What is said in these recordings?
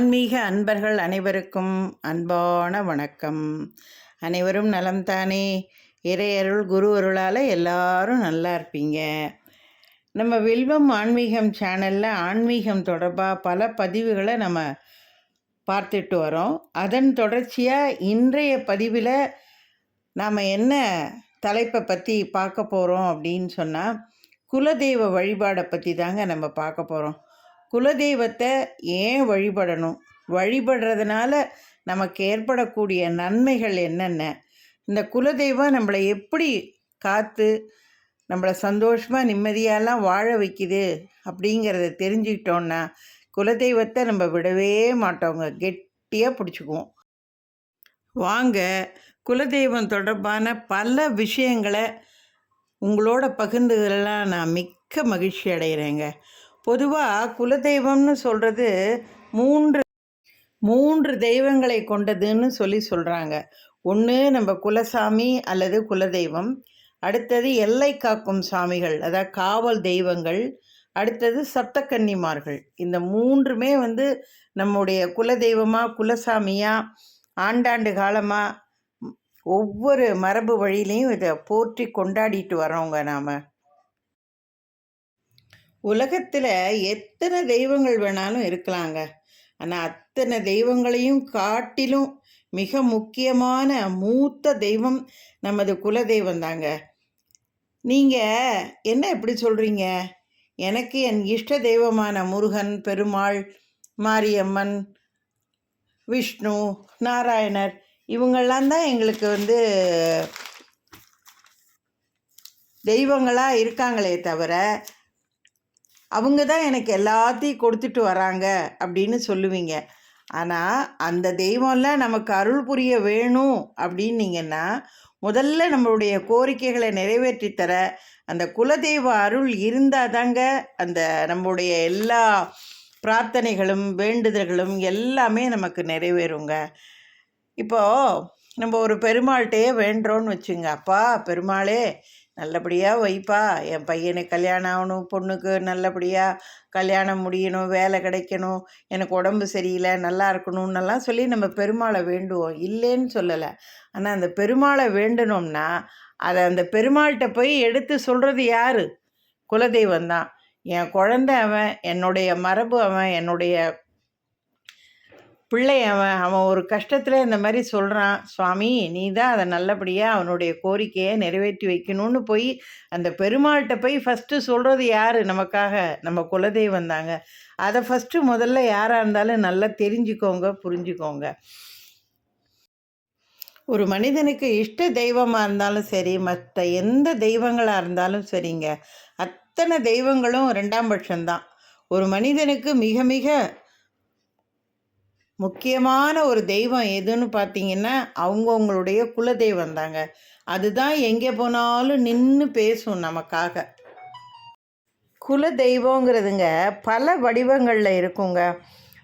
ஆன்மீக அன்பர்கள் அனைவருக்கும் அன்பான வணக்கம். அனைவரும் நலம் தானே இறையருள் குரு அருளால் எல்லாரும் நல்லா இருப்பீங்க. நம்ம வில்வம் ஆன்மீகம் சேனலில் ஆன்மீகம் தொடர்பாக பல பதிவுகளை நம்ம பார்த்துட்டு வரோம். அதன் தொடர்ச்சியாக இன்றைய பதிவில் நாம் என்ன தலைப்பை பற்றி பார்க்க போகிறோம் அப்படின்னு சொன்னால் குலதெய்வ வழிபாடை பற்றி தாங்க நம்ம பார்க்க போகிறோம் குலதெய்வத்தை ஏன் வழிபடணும்? வழிபடுறதுனால நமக்கு ஏற்படக்கூடிய நன்மைகள் என்னென்ன? இந்த குலதெய்வம் நம்மளை எப்படி காத்து நம்மளை சந்தோஷமாக நிம்மதியாலாம் வாழ வைக்குது அப்படிங்கிறத தெரிஞ்சுக்கிட்டோன்னா குலதெய்வத்தை நம்ம விடவே மாட்டோங்க. கெட்டியாக பிடிச்சிக்குவோம். வாங்க குலதெய்வம் தொடர்பான பல விஷயங்களை உங்களோட பகிர்ந்துகளெல்லாம் நான் மிக்க மகிழ்ச்சி அடைகிறேங்க பொதுவாக குலதெய்வம்னு சொல்கிறது மூன்று மூன்று தெய்வங்களை கொண்டதுன்னு சொல்லி சொல்கிறாங்க ஒன்று நம்ம குலசாமி அல்லது குலதெய்வம் அடுத்தது எல்லை காக்கும் சாமிகள் அதாவது காவல் தெய்வங்கள் அடுத்தது சப்தக்கன்னிமார்கள் இந்த மூன்றுமே வந்து நம்முடைய குலதெய்வமாக குலசாமியாக ஆண்டாண்டு காலமாக ஒவ்வொரு மரபு வழியிலையும் இதை போற்றி கொண்டாடிட்டு வரோங்க நாம். உலகத்தில் எத்தனை தெய்வங்கள் வேணாலும் இருக்கலாங்க. ஆனால் அத்தனை தெய்வங்களையும் காட்டிலும் மிக முக்கியமான மூத்த தெய்வம் நமது குலதெய்வம் தாங்க நீங்கள் என்ன எப்படி சொல்கிறீங்க எனக்கு என் இஷ்ட தெய்வமான முருகன் பெருமாள் மாரியம்மன் விஷ்ணு நாராயணர் இவங்கள்லாம் தான் எங்களுக்கு வந்து தெய்வங்களாக இருக்காங்களே தவிர அவங்க தான் எனக்கு எல்லாத்தையும் கொடுத்துட்டு வராங்க அப்படின்னு சொல்லுவீங்க. ஆனால் அந்த தெய்வம்லாம் நமக்கு அருள் புரிய வேணும் அப்படின்னீங்கன்னா முதல்ல நம்மளுடைய கோரிக்கைகளை நிறைவேற்றி தர அந்த குலதெய்வ அருள் இருந்தால் தாங்க அந்த நம்முடைய எல்லா பிரார்த்தனைகளும் வேண்டுதல்களும் எல்லாமே நமக்கு நிறைவேறுங்க. இப்போது நம்ம ஒரு பெருமாள்கிட்டயே வேண்டுறோன்னு வச்சுங்க அப்பா பெருமாளே நல்லபடியாக வைப்பா. என் பையனுக்கு கல்யாணம் ஆகணும் பொண்ணுக்கு நல்லபடியாக கல்யாணம் முடியணும் வேலை கிடைக்கணும் எனக்கு உடம்பு சரியில்லை நல்லா இருக்கணும்னெல்லாம் சொல்லி நம்ம பெருமாளை வேண்டுவோம். இல்லைன்னு சொல்லலை. ஆனால் அந்த பெருமாளை வேண்டணும்னா அதை அந்த பெருமாள்கிட்ட போய் எடுத்து சொல்கிறது யார்? குலதெய்வம் தான் என் குழந்த அவன் என்னுடைய மரபு அவன் என்னுடைய பிள்ளை அவன் அவன் ஒரு கஷ்டத்தில் இந்த மாதிரி சொல்கிறான் சுவாமி நீ தான் அதை நல்லபடியாக அவனுடைய கோரிக்கையை நிறைவேற்றி வைக்கணும்னு போய் அந்த பெருமாள்கிட்ட போய் ஃபஸ்ட்டு சொல்கிறது யார்? நமக்காக நம்ம குலதெய்வம் தாங்க. அதை ஃபஸ்ட்டு முதல்ல யாராக இருந்தாலும் நல்லா தெரிஞ்சுக்கோங்க புரிஞ்சுக்கோங்க. ஒரு மனிதனுக்கு இஷ்ட தெய்வமாக இருந்தாலும் சரி மற்ற எந்த தெய்வங்களாக இருந்தாலும் சரிங்க. அத்தனை தெய்வங்களும் ரெண்டாம் பட்சம்தான். ஒரு மனிதனுக்கு மிக மிக முக்கியமான ஒரு தெய்வம் எதுன்னு பார்த்தீங்கன்னா அவங்கவுங்களுடைய குலதெய்வம் தாங்க. அதுதான் எங்கே போனாலும் நின்று பேசும் நமக்காக. குல தெய்வங்கிறதுங்க பல வடிவங்களில் இருக்குங்க.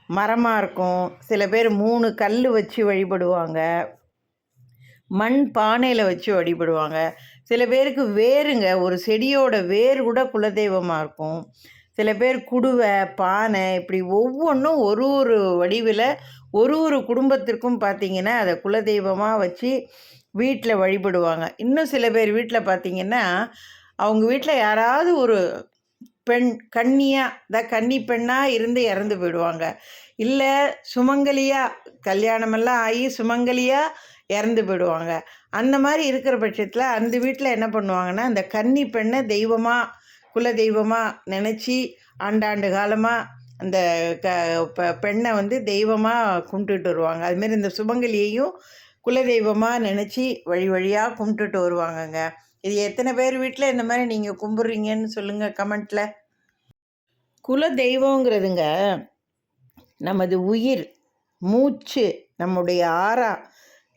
மரமாக இருக்கும் சில பேர் மூணு கல் வச்சு வழிபடுவாங்க. மண் பானையில் வச்சு வழிபடுவாங்க. சில பேருக்கு வேருங்க ஒரு செடியோட வேர் கூட குலதெய்வமாக இருக்கும். சில பேர் குடுவை பானை இப்படி ஒவ்வொன்றும் ஒரு ஒரு வடிவில் ஒரு ஒரு குடும்பத்திற்கும் பார்த்திங்கன்னா அதை குலதெய்வமாக வச்சு வீட்டில் வழிபடுவாங்க. இன்னும் சில பேர் வீட்டில் பார்த்திங்கன்னா அவங்க வீட்டில் யாராவது ஒரு பெண் கன்னியாக த கன்னி பெண்ணாக இருந்து இறந்து போயிடுவாங்க. இல்லை சுமங்கலியாக கல்யாணமெல்லாம் ஆகி சுமங்கலியாக இறந்து போயிடுவாங்க. அந்த மாதிரி இருக்கிற பட்சத்தில் அந்த வீட்டில் என்ன பண்ணுவாங்கன்னா அந்த கன்னி பெண்ணை தெய்வமாக குலதெய்வமாக நினச்சி ஆண்டாண்டு காலமாக அந்த க பெண்ணை வந்து தெய்வமாக கும்பிட்டுட்டு வருவாங்க. அதுமாரி இந்த சுமங்கலியையும் குலதெய்வமாக நினச்சி வழி வழியாக கும்பிட்டுட்டு வருவாங்கங்க. இது எத்தனை பேர் வீட்டில் இந்த மாதிரி நீங்கள் கும்பிட்றீங்கன்னு சொல்லுங்கள் கமெண்ட்டில் குல தெய்வங்கிறதுங்க நமது உயிர் மூச்சு நம்முடைய ஆறா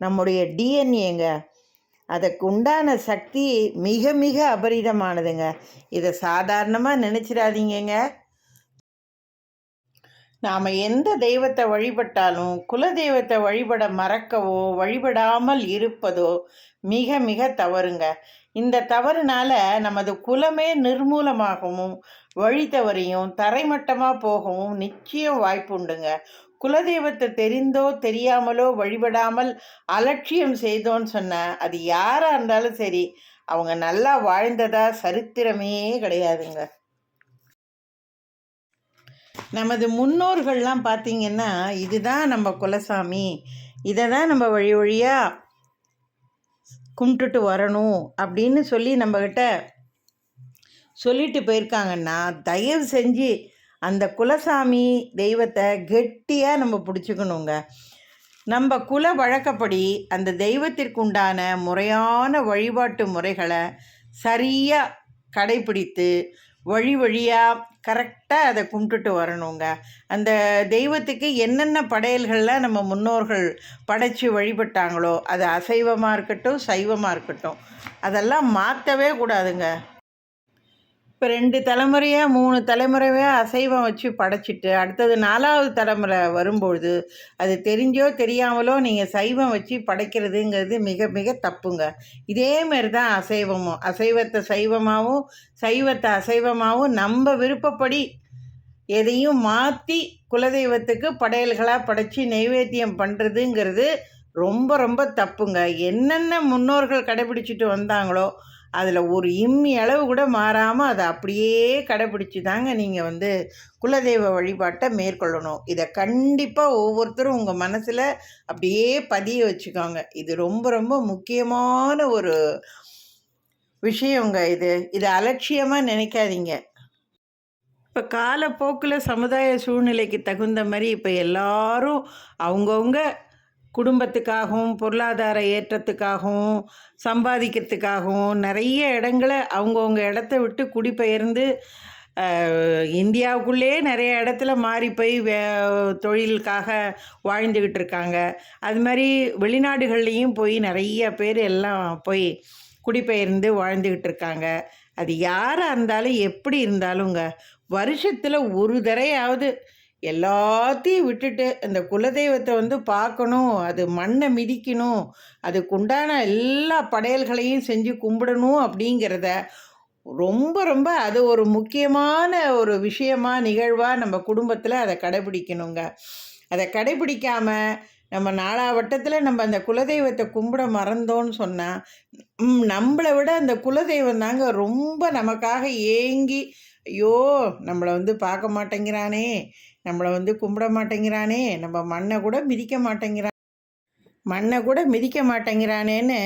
நம்முடைய டிஎன்ஏங்க அதற்குண்டான உண்டான சக்தி மிக மிக அபரிதமானதுங்க. இதை சாதாரணமாக நினச்சிடாதீங்கங்க. நாம் எந்த தெய்வத்தை வழிபட்டாலும் குல தெய்வத்தை வழிபட மறக்கவோ வழிபடாமல் இருப்பதோ மிக மிக தவறுங்க. இந்த தவறுனால நமது குலமே நிர்மூலமாகவும் வழி தவறியும் தரைமட்டமாக போகவும் நிச்சயம் வாய்ப்பு உண்டுங்க குலதெய்வத்தை தெரிந்தோ தெரியாமலோ வழிபடாமல் அலட்சியம் செய்தோன்னு சொன்ன அது யாராக இருந்தாலும் சரி அவங்க நல்லா வாழ்ந்ததா சரித்திரமே கிடையாதுங்க. நமது முன்னோர்கள்லாம் பார்த்தீங்கன்னா இதுதான் நம்ம குலசாமி இதை தான் நம்ம வழி வழியாக கும்பிட்டுட்டு வரணும் அப்படின்னு சொல்லி நம்மக்கிட்ட சொல்லிட்டு போயிருக்காங்கன்னா தயவு செஞ்சு அந்த குலசாமி தெய்வத்தை கெட்டியாக நம்ம பிடிச்சிக்கணுங்க. நம்ம குல வழக்கப்படி அந்த தெய்வத்திற்குண்டான முறையான வழிபாட்டு முறைகளை சரியாக கடைப்பிடித்து வழி வழியாக கரெக்டாக அதை கும்பிட்டுட்டு வரணுங்க. அந்த தெய்வத்துக்கு என்னென்ன படையல்கள்லாம் நம்ம முன்னோர்கள் படைச்சி வழிபட்டாங்களோ அது அசைவமாக இருக்கட்டும் சைவமாக இருக்கட்டும் அதெல்லாம் மாற்றவே கூடாதுங்க. இப்போ ரெண்டு தலைமுறையாக மூணு தலைமுறையாக அசைவம் வச்சு படைச்சிட்டு அடுத்தது நாலாவது தலைமுறை வரும்பொழுது அது தெரிஞ்சோ தெரியாமலோ நீங்கள் சைவம் வச்சு படைக்கிறதுங்கிறது மிக மிக தப்புங்க. இதேமாரி தான் அசைவமும். அசைவத்தை சைவமாகவும் சைவத்தை அசைவமாகவும் நம்ம விருப்பப்படி எதையும் மாற்றி குலதெய்வத்துக்கு படையல்களாக படைச்சி நைவேத்தியம் பண்ணுறதுங்கிறது ரொம்ப ரொம்ப தப்புங்க. என்னென்ன முன்னோர்கள் கடைபிடிச்சிட்டு வந்தாங்களோ அதில் ஒரு இம்மி அளவு கூட மாறாமல் அதை அப்படியே கடைப்பிடிச்சி தாங்க நீங்கள் வந்து குலதெய்வ வழிபாட்டை மேற்கொள்ளணும். இதை கண்டிப்பாக ஒவ்வொருத்தரும் உங்கள் மனசில் அப்படியே பதிய வச்சுக்கோங்க. இது ரொம்ப ரொம்ப முக்கியமான ஒரு விஷயங்க இது. இதை அலட்சியமாக நினைக்காதீங்க. இப்போ காலப்போக்கில் சமுதாய சூழ்நிலைக்கு தகுந்த மாதிரி இப்போ எல்லாரும் அவங்கவுங்க குடும்பத்துக்காகவும் பொருளாதார ஏற்றத்துக்காகவும் சம்பாதிக்கிறதுக்காகவும் நிறைய இடங்களை அவங்கவுங்க இடத்த விட்டு குடிபெயர்ந்து இந்தியாவுக்குள்ளே நிறைய இடத்துல மாறி போய் வே தொழிலுக்காக வாழ்ந்துக்கிட்டு இருக்காங்க. அது மாதிரி வெளிநாடுகள்லேயும் போய் நிறைய பேர் எல்லாம் போய் குடிபெயர்ந்து வாழ்ந்துக்கிட்டு இருக்காங்க. அது யாராக இருந்தாலும் எப்படி இருந்தாலுங்க வருஷத்தில் ஒரு தடையாவது எல்லாத்தையும் விட்டுட்டு அந்த குலதெய்வத்தை வந்து பார்க்கணும் அது மண்ணை மிதிக்கணும் அதுக்கு உண்டான எல்லா படையல்களையும் செஞ்சு கும்பிடணும் அப்படிங்கிறத ரொம்ப ரொம்ப அது ஒரு முக்கியமான ஒரு விஷயமா நிகழ்வாக நம்ம குடும்பத்தில் அதை கடைபிடிக்கணுங்க. அதை கடைபிடிக்காமல் நம்ம நாலாவட்டத்தில் நம்ம அந்த குலதெய்வத்தை கும்பிட மறந்தோன்னு சொன்னால் நம்மளை விட அந்த குலதெய்வம் தாங்க ரொம்ப நமக்காக ஏங்கி ஐயோ நம்மளை வந்து பார்க்க மாட்டேங்கிறானே நம்மளை வந்து கும்பிட மாட்டேங்கிறானே நம்ம மண்ணை கூட மிதிக்க மாட்டேங்கிறான் மண்ணை கூட மிதிக்க மாட்டேங்கிறானேன்னு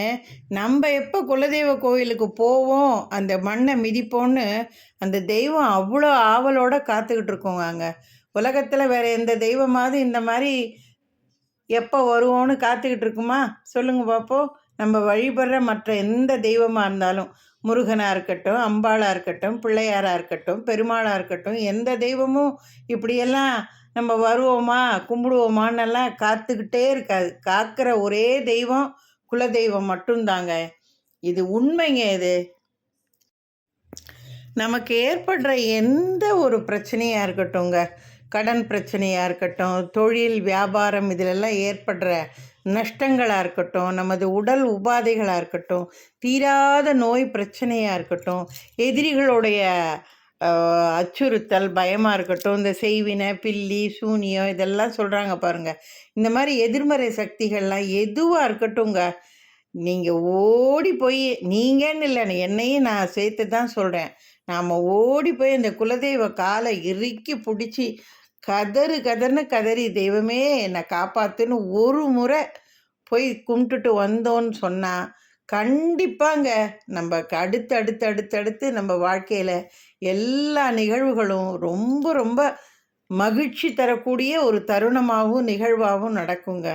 நம்ம எப்போ குலதெய்வ கோயிலுக்கு போவோம் அந்த மண்ணை மிதிப்போன்னு அந்த தெய்வம் அவ்வளோ ஆவலோடு காத்துக்கிட்டு இருக்கோங்க அங்கே. உலகத்தில் வேறு எந்த தெய்வமாவது இந்த மாதிரி எப்போ வருவோன்னு காத்துக்கிட்டு இருக்குமா? சொல்லுங்கள் பார்ப்போம் நம்ம வழிபடுற மற்ற எந்த தெய்வமாக இருந்தாலும். முருகனாக இருக்கட்டும் அம்பாளாக இருக்கட்டும் பிள்ளையாராக இருக்கட்டும் பெருமாளாக இருக்கட்டும் எந்த தெய்வமும் இப்படியெல்லாம் நம்ம வருவோமா கும்பிடுவோமான்னெல்லாம் காத்துக்கிட்டே இருக்காது. காக்கிற ஒரே தெய்வம் குலதெய்வம் மட்டும்தாங்க. இது உண்மைங்க இது. நமக்கு ஏற்படுற எந்த ஒரு பிரச்சனையாக இருக்கட்டும்ங்க. கடன் பிரச்சனையாக இருக்கட்டும் தொழில் வியாபாரம் இதிலெல்லாம் ஏற்படுற நஷ்டங்களாக இருக்கட்டும் நமது உடல் உபாதைகளாக இருக்கட்டும் தீராத நோய் பிரச்சனையாக இருக்கட்டும் எதிரிகளுடைய அச்சுறுத்தல் பயமாக இருக்கட்டும் இந்த செய்வினை பில்லி சூனியம் இதெல்லாம் சொல்கிறாங்க பாருங்கள் இந்த மாதிரி எதிர்மறை சக்திகள்லாம் எதுவாக இருக்கட்டும்ங்க. நீங்கள் ஓடி போய் நீங்கன்னு இல்லை என்னையும் நான் சேர்த்து தான் சொல்கிறேன் நாம் ஓடி போய் அந்த குலதெய்வ காலை இறுக்கி பிடிச்சி கதறு கதர்னு கதறி தெய்வமே என்னை காப்பாற்றுன்னு ஒரு முறை போய் கும்பிட்டுட்டு வந்தோன்னு சொன்னால் கண்டிப்பாங்க நம்ம அடுத்து அடுத்து அடுத்து அடுத்து நம்ம வாழ்க்கையில் எல்லா நிகழ்வுகளும் ரொம்ப ரொம்ப மகிழ்ச்சி தரக்கூடிய ஒரு தருணமாகவும் நிகழ்வாகவும் நடக்குங்க.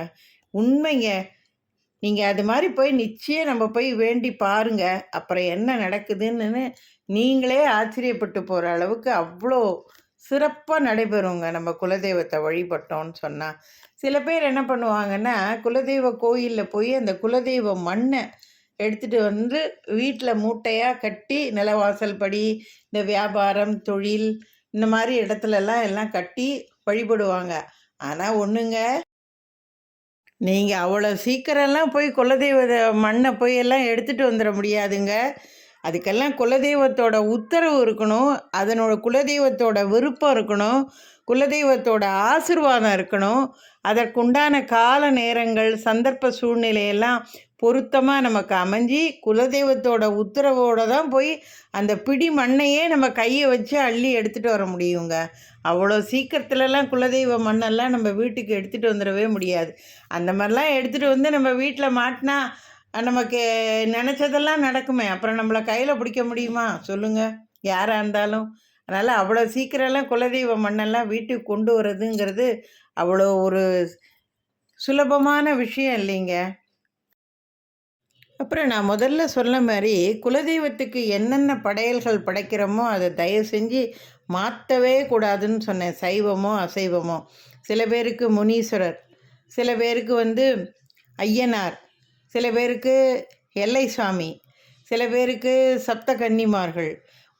உண்மைங்க. நீங்கள் அது மாதிரி போய் நிச்சயம் நம்ம போய் வேண்டி பாருங்க. அப்புறம் என்ன நடக்குதுன்னு நீங்களே ஆச்சரியப்பட்டு போகிற அளவுக்கு அவ்வளோ சிறப்பாக நடைபெறுங்க. நம்ம குலதெய்வத்தை வழிபட்டோன்னு சொன்னால் சில பேர் என்ன பண்ணுவாங்கன்னா குலதெய்வ கோயிலில் போய் அந்த குலதெய்வ மண்ணை எடுத்துகிட்டு வந்து வீட்டில் மூட்டையாக கட்டி நிலவாசல் படி இந்த வியாபாரம் தொழில் இந்த மாதிரி இடத்துலலாம் எல்லாம் கட்டி வழிபடுவாங்க. ஆனால் ஒன்றுங்க நீங்கள் அவ்வளோ சீக்கிரம்லாம் போய் குலதெய்வ மண்ணை போய் எல்லாம் எடுத்துகிட்டு வந்துட முடியாதுங்க. அதுக்கெல்லாம் குலதெய்வத்தோட உத்தரவு இருக்கணும் அதனோட குலதெய்வத்தோட விருப்பம் இருக்கணும் குலதெய்வத்தோட ஆசிர்வாதம் இருக்கணும். அதற்குண்டான கால நேரங்கள் சந்தர்ப்ப சூழ்நிலையெல்லாம் பொருத்தமாக நமக்கு அமைஞ்சி குலதெய்வத்தோட உத்தரவோடு தான் போய் அந்த பிடி மண்ணையே நம்ம கையை வச்சு அள்ளி எடுத்துகிட்டு வர முடியுங்க. அவ்வளோ சீக்கிரத்துலலாம் குலதெய்வ மண்ணெல்லாம் நம்ம வீட்டுக்கு எடுத்துகிட்டு வந்துடவே முடியாது. அந்த மாதிரிலாம் எடுத்துகிட்டு வந்து நம்ம வீட்டில் மாட்டினா நமக்கு நினச்சதெல்லாம் நடக்குமே. அப்புறம் நம்மளை கையில் பிடிக்க முடியுமா? சொல்லுங்கள் யாராக இருந்தாலும். அதனால் அவ்வளோ சீக்கிரம்லாம் குலதெய்வ மண்ணெல்லாம் வீட்டுக்கு கொண்டு வர்றதுங்கிறது அவ்வளோ ஒரு சுலபமான விஷயம் இல்லைங்க. அப்புறம் நான் முதல்ல சொன்ன மாதிரி குலதெய்வத்துக்கு என்னென்ன படையல்கள் படைக்கிறோமோ அதை தயவு செஞ்சு மாற்றவே கூடாதுன்னு சொன்னேன். சைவமோ அசைவமோ. சில பேருக்கு முனீஸ்வரர். சில பேருக்கு வந்து ஐயனார். சில பேருக்கு எல்லை சாமி சில பேருக்கு சப்த கன்னிமார்கள்.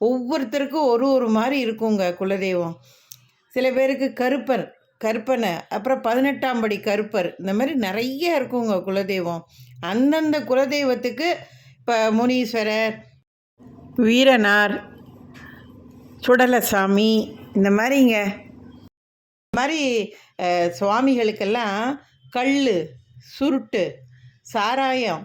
ஒவ்வொருத்தருக்கும் ஒரு ஒரு மாதிரி இருக்குங்க குலதெய்வம். சில பேருக்கு கருப்பர் கற்பனை அப்புறம் பதினெட்டாம் படி கருப்பர் இந்த மாதிரி நிறைய இருக்குங்க குலதெய்வம். அந்தந்த குலதெய்வத்துக்கு இப்போ முனீஸ்வரர் வீரனார் சுடலசாமி இந்த மாதிரிங்க. இந்த மாதிரி சுவாமிகளுக்கெல்லாம் கல் சுருட்டு சாராயம்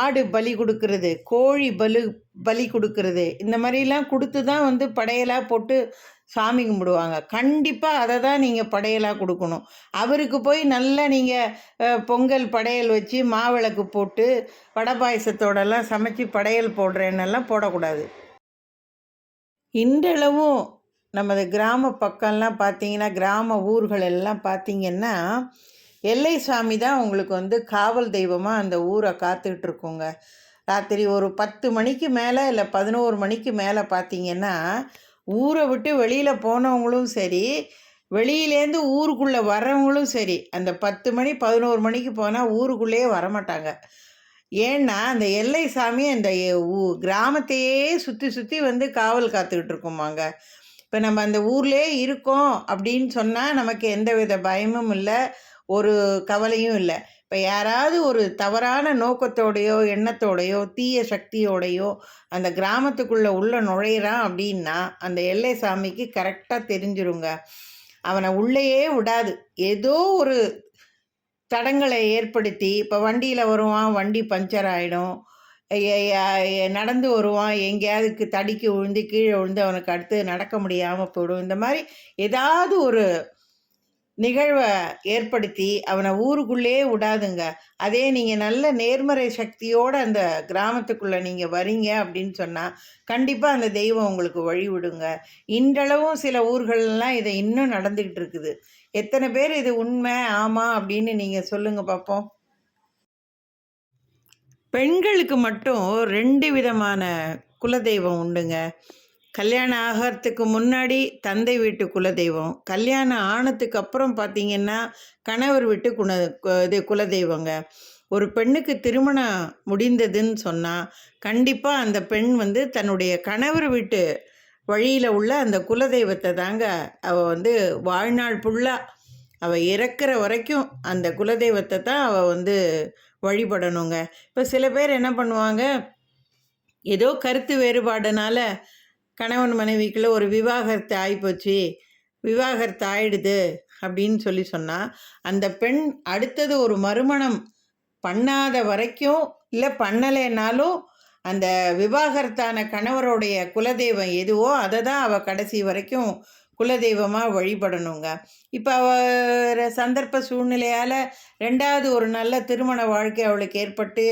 ஆடு பலி கொடுக்கறது கோழி பலு பலி கொடுக்கறது இந்த மாதிரிலாம் கொடுத்து தான் வந்து படையலாக போட்டு சாமி கும்பிடுவாங்க. கண்டிப்பாக அதை தான் நீங்கள் படையலாக கொடுக்கணும். அவருக்கு போய் நல்லா நீங்கள் பொங்கல் படையல் வச்சு மாவிளக்கு போட்டு வடை பாயசத்தோடலாம் சமைச்சு படையல் போடுறேன்னெல்லாம் போடக்கூடாது. இன்றளவும் நமது கிராம பக்கம்லாம் பார்த்தீங்கன்னா கிராம ஊர்கள் எல்லாம் பார்த்தீங்கன்னா எல்லை சாமி தான் உங்களுக்கு வந்து காவல் தெய்வமாக அந்த ஊரை காத்துக்கிட்டு இருக்குங்க ராத்திரி ஒரு பத்து மணிக்கு மேலே இல்லை பதினோரு மணிக்கு மேலே பார்த்தீங்கன்னா ஊரை விட்டு வெளியில் போனவங்களும் சரி வெளியிலேருந்து ஊருக்குள்ளே வரவங்களும் சரி அந்த பத்து மணி பதினோரு மணிக்கு போனால் ஊருக்குள்ளேயே வரமாட்டாங்க. ஏன்னா அந்த எல்லை சாமி அந்த ஊ- கிராமத்தையே சுற்றி சுற்றி வந்து காவல் காத்துக்கிட்டு இருக்கோமாங்க இப்போ நம்ம அந்த ஊர்லேயே இருக்கோம் அப்படின்னு சொன்னால் நமக்கு எந்த வித பயமும் இல்லை. ஒரு கவலையும் இல்லை. இப்போ யாராவது ஒரு தவறான நோக்கத்தோடையோ எண்ணத்தோடையோ தீய சக்தியோடையோ அந்த கிராமத்துக்குள்ளே உள்ளே நுழையிறான் அப்படின்னா அந்த எல்லை சாமிக்கு கரெக்டாக தெரிஞ்சிருங்க. அவனை உள்ளேயே விடாது. ஏதோ ஒரு தடங்களை ஏற்படுத்தி இப்போ வண்டியில் வருவான் வண்டி பஞ்சர் ஆகிடும் நடந்து வருவான் எங்கேயாவதுக்கு தடிக்கு விழுந்து கீழே விழுந்து அவனுக்கு அடுத்து நடக்க முடியாமல் போயிடும். இந்த மாதிரி ஏதாவது ஒரு நிகழ்வை ஏற்படுத்தி அவனை ஊருக்குள்ளேயே விடாதுங்க. அதே நீங்கள் நல்ல நேர்மறை சக்தியோடு அந்த கிராமத்துக்குள்ளே நீங்கள் வரீங்க அப்படின்னு சொன்னால் கண்டிப்பாக அந்த தெய்வம் உங்களுக்கு வழி விடுங்க. இன்றளவும் சில ஊர்கள்லாம் இதை இன்னும் நடந்துக்கிட்டு இருக்குது. எத்தனை பேர் இது உண்மை ஆமாம் அப்படின்னு நீங்கள் சொல்லுங்கள் பார்ப்போம் பெண்களுக்கு மட்டும் ரெண்டு விதமான குலதெய்வம் உண்டுங்க. கல்யாணம் ஆகிறதுக்கு முன்னாடி தந்தை வீட்டு குலதெய்வம். கல்யாணம் ஆனதுக்கு அப்புறம் பார்த்தீங்கன்னா கணவர் வீட்டு குண இது குலதெய்வங்க. ஒரு பெண்ணுக்கு திருமணம் முடிந்ததுன்னு சொன்னால் கண்டிப்பாக அந்த பெண் வந்து தன்னுடைய கணவர் வீட்டு வழியில் உள்ள அந்த குலதெய்வத்தை தாங்க அவள் வந்து வாழ்நாள் ஃபுல்லாக அவள் இறக்குற வரைக்கும் அந்த குலதெய்வத்தை தான் அவள் வந்து வழிபடணுங்க. இப்போ சில பேர் என்ன பண்ணுவாங்க ஏதோ கருத்து வேறுபாடுனால கணவன் மனைவிக்குள்ள ஒரு விவாகரத்து ஆகிப்போச்சு விவாகரத்து ஆயிடுது அப்படின்னு சொல்லி சொன்னால் அந்த பெண் அடுத்தது ஒரு மறுமணம் பண்ணாத வரைக்கும் இல்லை பண்ணலைன்னாலும் அந்த விவாகரத்தான கணவருடைய குலதெய்வம் எதுவோ அதை தான் அவள் கடைசி வரைக்கும் குலதெய்வமாக வழிபடணுங்க. இப்போ அவர் சந்தர்ப்ப சூழ்நிலையால் ரெண்டாவது ஒரு நல்ல திருமண வாழ்க்கை அவளுக்கு ஏற்பட்டு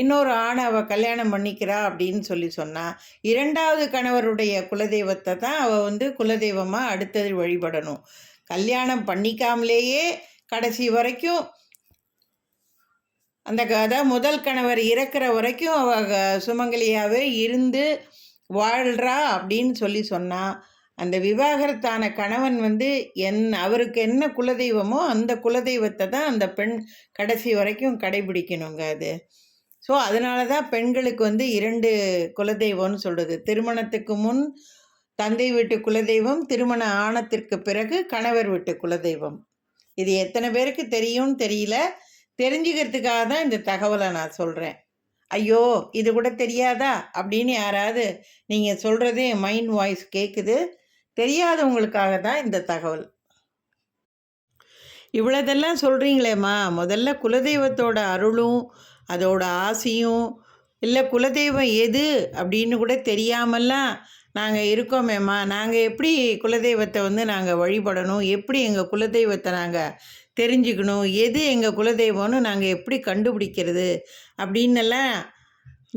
இன்னொரு ஆணை அவள் கல்யாணம் பண்ணிக்கிறா அப்படின்னு சொல்லி சொன்னால் இரண்டாவது கணவருடைய குலதெய்வத்தை தான் அவள் வந்து குலதெய்வமாக அடுத்தது வழிபடணும். கல்யாணம் பண்ணிக்காமலேயே கடைசி வரைக்கும் அந்த கதை அதாவது முதல் கணவர் இறக்குற வரைக்கும் அவ சுமங்கலியாகவே இருந்து வாழ்கிறா அப்படின்னு சொல்லி சொன்னான் அந்த விவாகரத்தான கணவன் வந்து என் அவருக்கு என்ன குலதெய்வமோ அந்த குலதெய்வத்தை தான் அந்த பெண் கடைசி வரைக்கும் கடைபிடிக்கணுங்க அது. ஸோ அதனால தான் பெண்களுக்கு வந்து இரண்டு குலதெய்வம்னு சொல்கிறது திருமணத்துக்கு முன் தந்தை வீட்டு குலதெய்வம் திருமண ஆணத்திற்கு பிறகு கணவர் வீட்டு குலதெய்வம். இது எத்தனை பேருக்கு தெரியும்னு தெரியல. தெரிஞ்சுக்கிறதுக்காக தான் இந்த தகவலை நான் சொல்கிறேன் ஐயோ இது கூட தெரியாதா? அப்படின்னு யாராவது நீங்கள் சொல்கிறதே மைண்ட் வாய்ஸ் கேட்குது தெரியாதவங்களுக்காக தான் இந்த தகவல். இவ்வளோதெல்லாம் சொல்கிறீங்களேம்மா முதல்ல குலதெய்வத்தோட அருளும் அதோட ஆசையும் இல்லை குலதெய்வம் எது அப்படின்னு கூட தெரியாமல்லாம் நாங்கள் இருக்கோமேம்மா. நாங்கள் எப்படி குலதெய்வத்தை வந்து நாங்கள் வழிபடணும்? எப்படி எங்கள் குலதெய்வத்தை நாங்கள் தெரிஞ்சுக்கணும்? எது எங்கள் குலதெய்வம்னு நாங்கள் எப்படி கண்டுபிடிக்கிறது? அப்படின்னெல்லாம்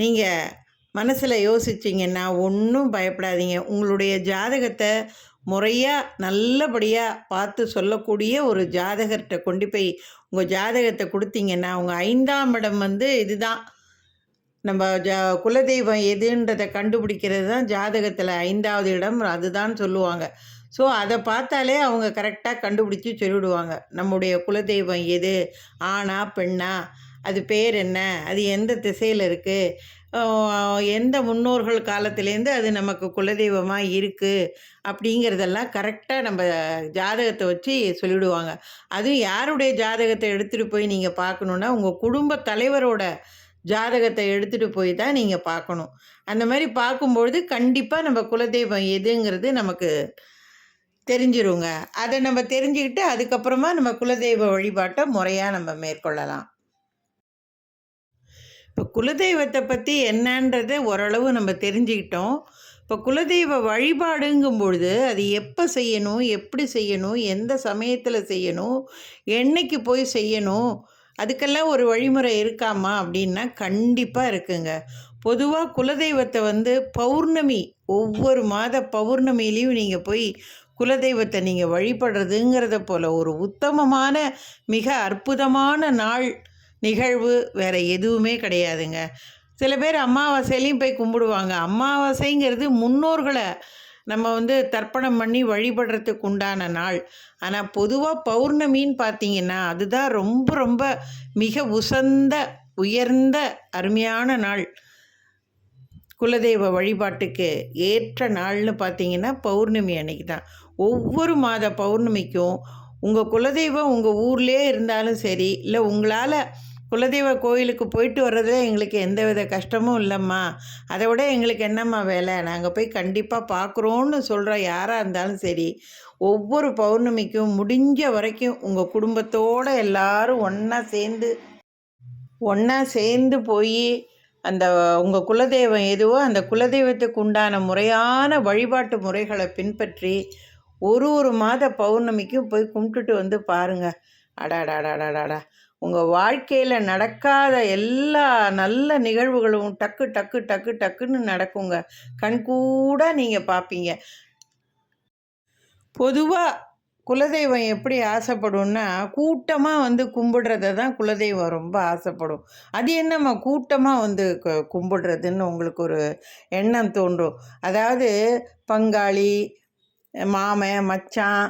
நீங்கள் மனசில் யோசிச்சிங்கன்னா ஒன்றும் பயப்படாதீங்க. உங்களுடைய ஜாதகத்தை முறையாக நல்லபடியாக பார்த்து சொல்லக்கூடிய ஒரு ஜாதகர்கிட்ட கொண்டு போய் உங்கள் ஜாதகத்தை கொடுத்தீங்கன்னா உங்கள் ஐந்தாம் இடம் வந்து இதுதான். நம்ம ஜா குலதெய்வம் எதுன்றதை கண்டுபிடிக்கிறது தான் ஜாதகத்தில் ஐந்தாவது இடம். அதுதான் சொல்லுவாங்க. ஸோ அதை பார்த்தாலே அவங்க கரெக்டாக கண்டுபிடிச்சி சொல்லிவிடுவாங்க நம்முடைய குலதெய்வம் எது? ஆணா பெண்ணா? அது பேர் என்ன? அது எந்த திசையில் இருக்குது எந்த முன்னோர்கள் காலத்துலேருந்து அது நமக்கு குலதெய்வமாக இருக்குது அப்படிங்கிறதெல்லாம் கரெக்டாக நம்ம ஜாதகத்தை வச்சு சொல்லிவிடுவாங்க அதுவும் யாருடைய ஜாதகத்தை எடுத்துகிட்டு போய் நீங்கள் பார்க்கணுன்னா உங்கள் குடும்ப தலைவரோட ஜாதகத்தை எடுத்துகிட்டு போய் தான் நீங்கள் பார்க்கணும். அந்த மாதிரி பார்க்கும்பொழுது கண்டிப்பாக நம்ம குலதெய்வம் எதுங்கிறது நமக்கு தெரிஞ்சிருங்க. அதை நம்ம தெரிஞ்சுக்கிட்டு அதுக்கப்புறமா நம்ம குலதெய்வ வழிபாட்டை முறையாக நம்ம மேற்கொள்ளலாம். இப்போ குலதெய்வத்தை பற்றி என்னன்றதை ஓரளவு நம்ம தெரிஞ்சுக்கிட்டோம். இப்போ குலதெய்வ வழிபாடுங்கும் பொழுது அது எப்போ செய்யணும் எப்படி செய்யணும் எந்த சமயத்தில் செய்யணும் என்னைக்கு போய் செய்யணும் அதுக்கெல்லாம் ஒரு வழிமுறை இருக்காமா அப்படின்னா கண்டிப்பாக இருக்குங்க. பொதுவாக குலதெய்வத்தை வந்து பௌர்ணமி ஒவ்வொரு மாத பௌர்ணமிலையும் நீங்கள் போய் குலதெய்வத்தை நீங்கள் வழிபடுறதுங்கிறத போல் ஒரு உத்தமமான மிக அற்புதமான நாள் நிகழ்வு வேறு எதுவுமே கிடையாதுங்க. சில பேர் அமாவாசையிலையும் போய் கும்பிடுவாங்க. அமாவாசைங்கிறது முன்னோர்களை நம்ம வந்து தர்ப்பணம் பண்ணி வழிபடுறதுக்கு உண்டான நாள். ஆனால் பொதுவாக பௌர்ணமின்னு பார்த்தீங்கன்னா அதுதான் ரொம்ப ரொம்ப மிக உசந்த உயர்ந்த அருமையான நாள். குலதெய்வ வழிபாட்டுக்கு ஏற்ற நாள்னு பார்த்தீங்கன்னா பௌர்ணமி அன்னைக்கு தான். ஒவ்வொரு மாத பௌர்ணமிக்கும் உங்கள் குலதெய்வம் உங்கள் ஊர்லேயே இருந்தாலும் சரி இல்லை உங்களால் குலதெய்வ கோயிலுக்கு போயிட்டு வர்றதுல எங்களுக்கு எந்த வித கஷ்டமும் இல்லைம்மா. அதை விட எங்களுக்கு என்னம்மா வேலை? நாங்கள் போய் கண்டிப்பாக பார்க்குறோன்னு சொல்கிற யாராக இருந்தாலும் சரி ஒவ்வொரு பௌர்ணமிக்கும் முடிஞ்ச வரைக்கும் உங்கள் குடும்பத்தோடு எல்லாரும் ஒன்றா சேர்ந்து ஒன்றா சேர்ந்து போய் அந்த உங்கள் குலதெய்வம் எதுவோ அந்த குலதெய்வத்துக்கு உண்டான முறையான வழிபாட்டு முறைகளை பின்பற்றி ஒரு ஒரு மாத பௌர்ணமிக்கும் போய் கும்பிட்டுட்டு வந்து பாருங்கள் அடாடாடாடாடாடா. உங்கள் வாழ்க்கையில் நடக்காத எல்லா நல்ல நிகழ்வுகளும் டக்கு டக்கு டக்கு டக்குன்னு நடக்குங்க. கண்கூட நீங்கள் பார்ப்பீங்க பொதுவாக குலதெய்வம் எப்படி ஆசைப்படும்னா கூட்டமாக வந்து கும்பிடுறத தான் குலதெய்வம் ரொம்ப ஆசைப்படும். அது என்னம்மா கூட்டமாக வந்து கும்பிடுறதுன்னு உங்களுக்கு ஒரு எண்ணம் தோன்றும். அதாவது பங்காளி மாமன் மச்சான்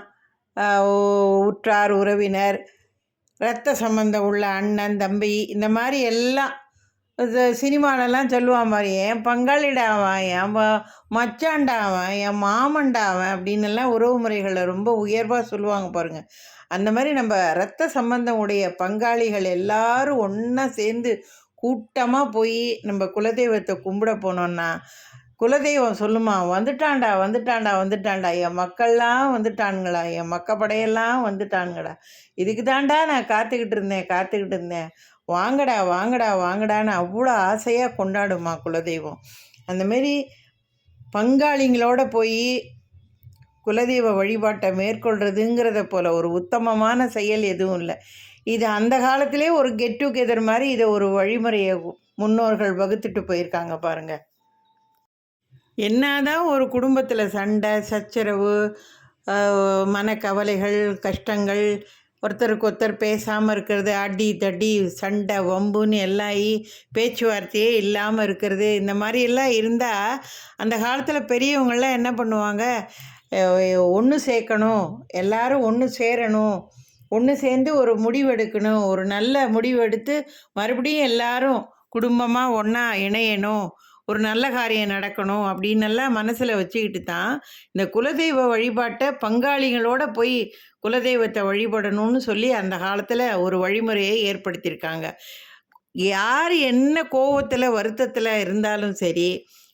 உற்றார் உறவினர் ரத்த சம்மந்தம் உள்ள அண்ணன் தம்பி இந்த மாதிரி எல்லாம் இது சினிமாலெல்லாம் சொல்லுவான் மாதிரி என் பங்காளிடாவன் என் மச்சாண்டாவன் என் மாமண்டாவன் அப்படின்னுலாம் உறவு முறைகளை ரொம்ப உயர்வாக சொல்லுவாங்க பாருங்கள் அந்த மாதிரி நம்ம ரத்த சம்பந்தம் உடைய பங்காளிகள் எல்லாரும் ஒன்றா சேர்ந்து கூட்டமாக போய் நம்ம குலதெய்வத்தை கும்பிட போனோன்னா குலதெய்வம் சொல்லுமா வந்துட்டான்டா வந்துட்டான்டா வந்துட்டான்டா என் மக்கள்லாம் வந்துட்டானுங்களா என் மக்கப்படையெல்லாம் வந்துட்டானுங்கடா. இதுக்கு தாண்டா நான் காத்துக்கிட்டு இருந்தேன் காத்துக்கிட்டு இருந்தேன். வாங்கடா வாங்கடா வாங்கடான்னு அவ்வளோ ஆசையாக கொண்டாடுமா குலதெய்வம். அந்தமாரி பங்காளிங்களோட போய் குலதெய்வ வழிபாட்டை மேற்கொள்கிறதுங்கிறத போல் ஒரு உத்தமமான செயல் எதுவும் இல்லை. இது அந்த காலத்திலே ஒரு கெட் டுகெதர் மாதிரி இதை ஒரு வழிமுறையை முன்னோர்கள் வகுத்துட்டு போயிருக்காங்க பாருங்கள் என்னதான் ஒரு குடும்பத்தில் சண்டை சச்சரவு மனக்கவலைகள் கஷ்டங்கள் ஒருத்தருக்கு ஒருத்தர் பேசாமல் இருக்கிறது அடி தடி சண்டை வம்புன்னு எல்லாம் பேச்சுவார்த்தையே இல்லாமல் இருக்கிறது இந்த மாதிரி எல்லாம் இருந்தால் அந்த காலத்தில் பெரியவங்கள்லாம் என்ன பண்ணுவாங்க? ஒன்று சேர்க்கணும் எல்லாரும் ஒன்று சேரணும் ஒன்று சேர்ந்து ஒரு முடிவெடுக்கணும் ஒரு நல்ல முடிவெடுத்து மறுபடியும் எல்லாரும் குடும்பமாக ஒன்றா இணையணும் ஒரு நல்ல காரியம் நடக்கணும் அப்படின்னெல்லாம் மனசில் வச்சுக்கிட்டு தான் இந்த குலதெய்வ வழிபாட்டை பங்காளிகளோட போய் குலதெய்வத்தை வழிபடணும்னு சொல்லி அந்த காலத்தில் ஒரு வழிமுறையை ஏற்படுத்தியிருக்காங்க. யார் என்ன கோவத்தில் வருத்தத்தில் இருந்தாலும் சரி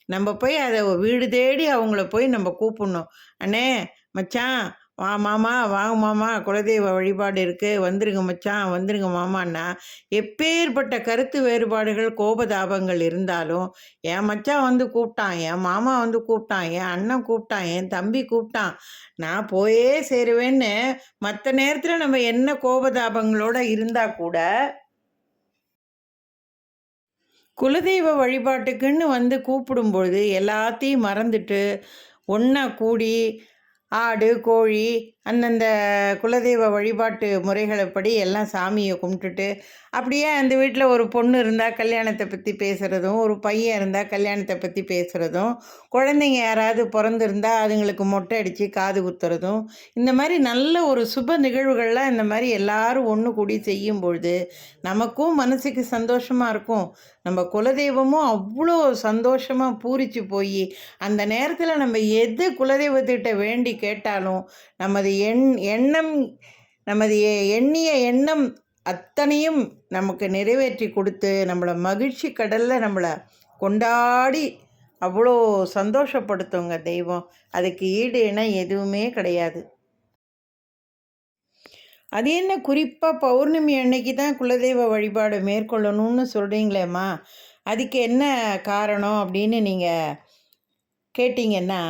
நம்ம போய் அதை வீடு தேடி அவங்கள போய் நம்ம கூப்பிடணும். அண்ணே மச்சான் வா மாமா வாங்க மாமா குலதெய்வ வழிபாடு இருக்குது வந்துருங்க மச்சான் வந்துருங்க மாமான்னா எப்பேற்பட்ட கருத்து வேறுபாடுகள் கோபதாபங்கள் இருந்தாலும் என் மச்சான் வந்து கூப்பிட்டான் என் மாமா வந்து கூப்பிட்டான் என் அண்ணன் கூப்பிட்டான் என் தம்பி கூப்பிட்டான் நான் போயே சேருவேன்னு மற்ற நேரத்தில் நம்ம என்ன கோபதாபங்களோட இருந்தால் கூட குலதெய்வ வழிபாட்டுக்குன்னு வந்து கூப்பிடும்பொழுது எல்லாத்தையும் மறந்துட்டு ஒன்றா கூடி ஆடு கோழி அந்தந்த குலதெய்வ வழிபாட்டு முறைகளைப்படி எல்லாம் சாமியை கும்பிட்டுட்டு அப்படியே அந்த வீட்டில் ஒரு பொண்ணு இருந்தால் கல்யாணத்தை பற்றி பேசுகிறதும் ஒரு பையன் இருந்தால் கல்யாணத்தை பற்றி பேசுகிறதும் குழந்தைங்க யாராவது பிறந்திருந்தால் அதுங்களுக்கு மொட்டை அடித்து காது குத்துறதும் இந்த மாதிரி நல்ல ஒரு சுப நிகழ்வுகள்லாம் இந்த மாதிரி எல்லோரும் ஒன்று கூடி செய்யும் பொழுது நமக்கும் மனசுக்கு சந்தோஷமாக இருக்கும். நம்ம குலதெய்வமும் அவ்வளோ சந்தோஷமாக பூரிச்சு போய் அந்த நேரத்தில் நம்ம எது குலதெய்வத்திட்ட வேண்டி கேட்டாலும் நமது எண் எண்ணம் நமது எண்ணிய எண்ணம் அத்தனையும் நமக்கு நிறைவேற்றி கொடுத்து நம்மளை மகிழ்ச்சி கடலில் நம்மளை கொண்டாடி அவ்வளோ சந்தோஷப்படுத்துங்க தெய்வம். அதுக்கு ஈடு இணை எதுவுமே கிடையாது. அது என்ன குறிப்பாக பௌர்ணமி அன்னைக்கு தான் குலதெய்வ வழிபாடு மேற்கொள்ளணும்னு சொல்கிறீங்களேம்மா அதுக்கு என்ன காரணம் அப்படின்னு நீங்கள் கேட்டிங்கன்னா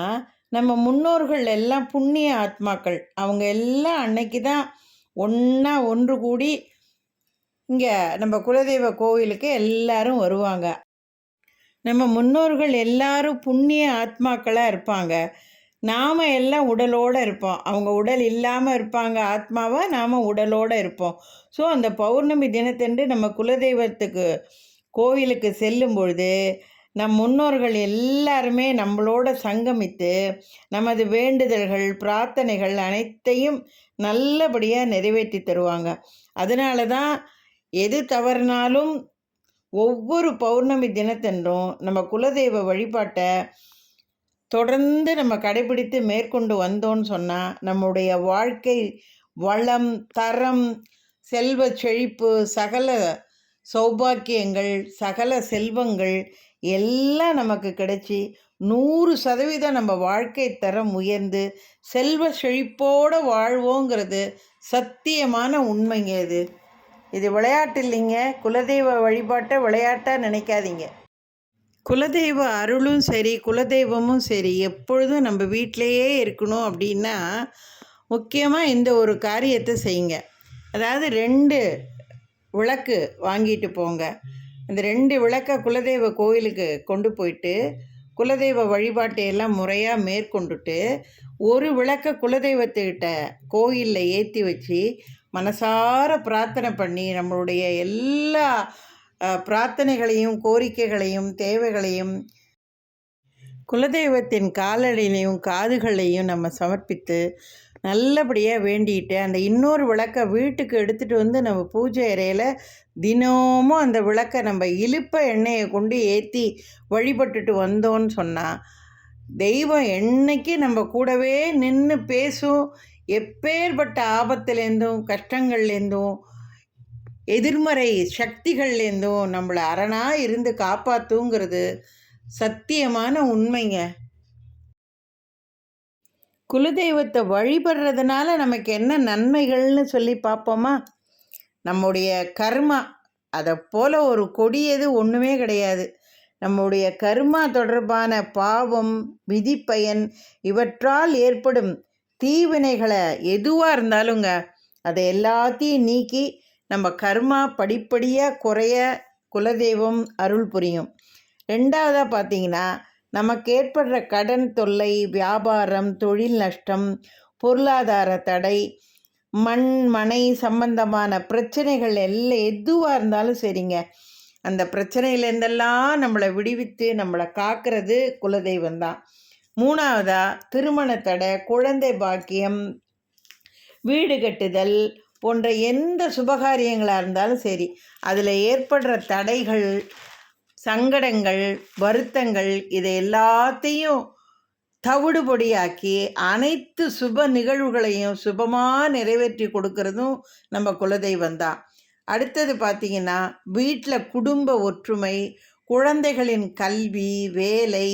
நம்ம முன்னோர்கள் எல்லாம் புண்ணிய ஆத்மாக்கள். அவங்க எல்லாம் அன்னைக்கு தான் ஒன்றா ஒன்று கூடி இங்கே நம்ம குலதெய்வ கோவிலுக்கு எல்லாரும் வருவாங்க. நம்ம முன்னோர்கள் எல்லாரும் புண்ணிய ஆத்மாக்களாக இருப்பாங்க. நாம் எல்லாம் உடலோடு இருப்போம். அவங்க உடல் இல்லாமல் இருப்பாங்க. ஆத்மாவாக நாம் உடலோடு இருப்போம். ஸோ அந்த பௌர்ணமி தினத்தன்று நம்ம குலதெய்வத்துக்கு கோவிலுக்கு செல்லும் பொழுது நம் முன்னோர்கள் எல்லாருமே நம்மளோட சங்கமித்து நமது வேண்டுதல்கள் பிரார்த்தனைகள் அனைத்தையும் நல்லபடியாக நிறைவேற்றி தருவாங்க. அதனால தான் எது தவறினாலும் ஒவ்வொரு பௌர்ணமி தினத்தன்றும் நம்ம குலதெய்வ வழிபாட்டை தொடர்ந்து நம்ம கடைபிடித்து மேற்கொண்டு வந்தோம்னு சொன்னால் நம்முடைய வாழ்க்கை வளம் தரம் செல்வ செழிப்பு சகல சௌபாக்கியங்கள் சகல செல்வங்கள் எல்லாம் நமக்கு கிடைச்சி நூறு சதவீதம் நம்ம வாழ்க்கை தரம் உயர்ந்து செல்வ செழிப்போடு வாழ்வோங்கிறது சத்தியமான உண்மைங்க இது. இது விளையாட்டு இல்லைங்க. குலதெய்வ வழிபாட்டை விளையாட்டாக நினைக்காதீங்க. குலதெய்வ அருளும் சரி குலதெய்வமும் சரி எப்பொழுதும் நம்ம வீட்டிலையே இருக்கணும் அப்படின்னா முக்கியமாக இந்த ஒரு காரியத்தை செய்யுங்க. அதாவது ரெண்டு விளக்கு வாங்கிட்டு போங்க. அந்த ரெண்டு விளக்க குலதெய்வ கோயிலுக்கு கொண்டு போயிட்டு குலதெய்வ வழிபாட்டை எல்லாம் முறையாக மேற்கொண்டுட்டு ஒரு விளக்க குலதெய்வத்துக்கிட்ட கோயிலில் ஏற்றி வச்சு மனசார பிரார்த்தனை பண்ணி நம்மளுடைய எல்லா பிரார்த்தனைகளையும் கோரிக்கைகளையும் தேவைகளையும் குலதெய்வத்தின் காலடியிலையும் காதுகளையும் நம்ம சமர்ப்பித்து நல்லபடியாக வேண்டிட்டு அந்த இன்னொரு விளக்கை வீட்டுக்கு எடுத்துகிட்டு வந்து நம்ம பூஜை அறையில் தினமும் அந்த விளக்கை நம்ம இழுப்ப எண்ணெயை கொண்டு ஏற்றி வழிபட்டுட்டு வந்தோன்னு சொன்னால் தெய்வம் என்னைக்கு நம்ம கூடவே நின்று பேசும் எப்பேற்பட்ட ஆபத்துலேருந்தும் கஷ்டங்கள்லேருந்தும் எதிர்மறை சக்திகள்லேருந்தும் நம்மளை அரணாக இருந்து காப்பாற்றுங்கிறது சத்தியமான உண்மைங்க. குலதெய்வத்தை வழிபடுறதுனால நமக்கு என்ன நன்மைகள்னு சொல்லி பார்ப்போமா? நம்முடைய கர்மா அதை போல் ஒரு கொடியது ஒன்றுமே கிடையாது. நம்முடைய கர்மா தொடர்பான பாவம் விதிப்பயன் இவற்றால் ஏற்படும் தீவினைகளை எதுவாக இருந்தாலுங்க அதை எல்லாத்தையும் நீக்கி நம்ம கர்மா படிப்படியாக குறைய குலதெய்வம் அருள் புரியும். ரெண்டாவதாக பார்த்தீங்கன்னா நமக்கு ஏற்படுற கடன் தொல்லை வியாபாரம் தொழில் நஷ்டம் பொருளாதார தடை மண் மனை சம்பந்தமான பிரச்சனைகள் எல்லாம் எதுவாக இருந்தாலும் சரிங்க. அந்த பிரச்சனையிலேருந்தெல்லாம் நம்மளை விடுவித்து நம்மளை காக்கிறது குலதெய்வம் தான். மூணாவதா திருமண தடை குழந்தை பாக்கியம் வீடு கட்டுதல் போன்ற எந்த சுபகாரியங்களாக இருந்தாலும் சரி அதில் ஏற்படுற தடைகள் சங்கடங்கள் வருத்தங்கள் இதை எல்லாத்தையும் தவிடுபொடியாக்கி அனைத்து சுப நிகழ்வுகளையும் சுபமாக நிறைவேற்றி கொடுக்கறதும் நம்ம குலதெய்வம் தான் அடுத்தது பார்த்திங்கன்னா வீட்டில் குடும்ப ஒற்றுமை குழந்தைகளின் கல்வி வேலை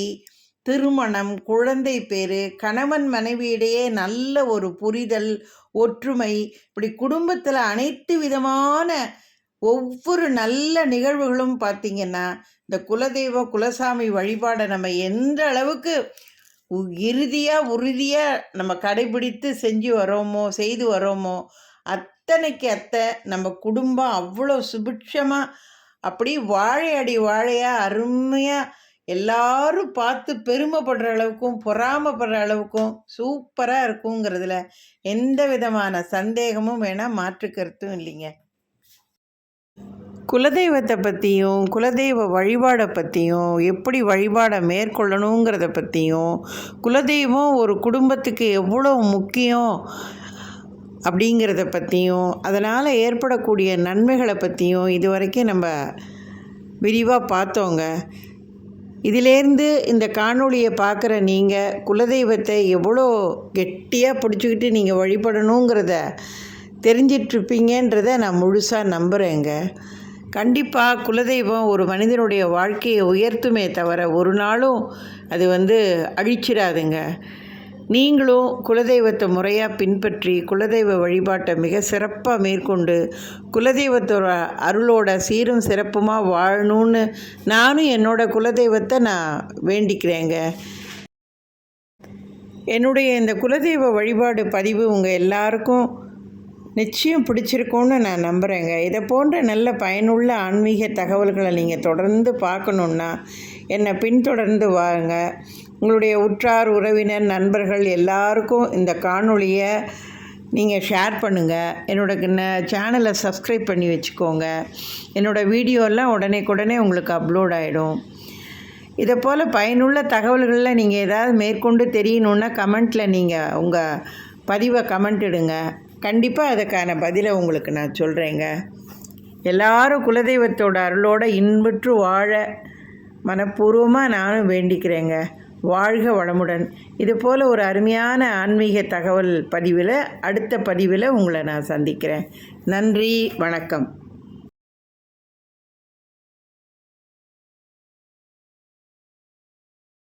திருமணம் குழந்தை பேர் கணவன் மனைவியிடையே நல்ல ஒரு புரிதல் ஒற்றுமை இப்படி குடும்பத்தில் அனைத்து விதமான ஒவ்வொரு நல்ல நிகழ்வுகளும் பார்த்திங்கன்னா இந்த குலதெய்வ குலசாமி வழிபாடை நம்ம எந்த அளவுக்கு இறுதியாக உறுதியாக நம்ம கடைபிடித்து செஞ்சு வரோமோ செய்து வரோமோ அத்தனைக்கு அத்தை நம்ம குடும்பம் அவ்வளோ சுபிட்சமாக அப்படி வாழையடி வாழையாக அருமையாக எல்லாரும் பார்த்து பெருமைப்படுற அளவுக்கும் பொறாமப்படுற அளவுக்கும் சூப்பராக இருக்குங்கிறதுல எந்த விதமான சந்தேகமும் வேணால் மாற்று கருத்தும் இல்லைங்க. குலதெய்வத்தை பற்றியும் குலதெய்வ வழிபாடை பற்றியும் எப்படி வழிபாடை மேற்கொள்ளணுங்கிறத பற்றியும் குலதெய்வம் ஒரு குடும்பத்துக்கு எவ்வளோ முக்கியம் அப்படிங்கிறத பற்றியும் அதனால் ஏற்படக்கூடிய நன்மைகளை பற்றியும் இது வரைக்கும் நம்ம விரிவாக பார்த்தோங்க. இதிலேருந்து இந்த காணொளியை பார்க்குற நீங்கள் குலதெய்வத்தை எவ்வளோ கெட்டியாக பிடிச்சிக்கிட்டு நீங்கள் வழிபடணுங்கிறத தெரிஞ்சிட்ருப்பீங்கன்றதை நான் முழுசாக நம்புகிறேங்க கண்டிப்பாக குலதெய்வம் ஒரு மனிதனுடைய வாழ்க்கையை உயர்த்துமே தவிர ஒரு நாளும் அது வந்து அழிச்சிடாதுங்க நீங்களும் குலதெய்வத்தை முறையாக பின்பற்றி குலதெய்வ வழிபாட்டை மிக சிறப்பாக மேற்கொண்டு குலதெய்வத்தோட அருளோட சீரும் சிறப்புமாக வாழணும்னு நானும் என்னோட குலதெய்வத்தை நான் வேண்டிக்கிறேங்க. என்னுடைய இந்த குலதெய்வ வழிபாடு பதிவு உங்கள் எல்லாருக்கும் நிச்சயம் பிடிச்சிருக்கோன்னு நான் நம்புகிறேங்க இதை போன்ற நல்ல பயனுள்ள ஆன்மீக தகவல்களை நீங்கள் தொடர்ந்து பார்க்கணுன்னா என்னை பின்தொடர்ந்து வாங்க. உங்களுடைய உற்றார் உறவினர் நண்பர்கள் எல்லாருக்கும் இந்த காணொளியை நீங்கள் ஷேர் பண்ணுங்கள் என்னோடய சேனலை சப்ஸ்கிரைப் பண்ணி வச்சுக்கோங்க. என்னோடய வீடியோலாம் உடனே உடனே உங்களுக்கு அப்லோட் ஆகிடும் இதை போல் பயனுள்ள தகவல்களில் நீங்கள் ஏதாவது மேற்கொண்டு தெரியணுன்னா கமெண்ட்டில் நீங்கள் உங்கள் பதிவை கமெண்ட் இடுங்க. கண்டிப்பாக அதுக்கான பதிலை உங்களுக்கு நான் சொல்கிறேங்க எல்லாரும் குலதெய்வத்தோட அருளோட இன்புற்று வாழ மனப்பூர்வமாக நானும் வேண்டிக்கிறேங்க. வாழ்க வளமுடன். இது போல் ஒரு அருமையான ஆன்மீக தகவல் பதிவில் அடுத்த பதிவில் உங்களை நான் சந்திக்கிறேன். நன்றி வணக்கம்.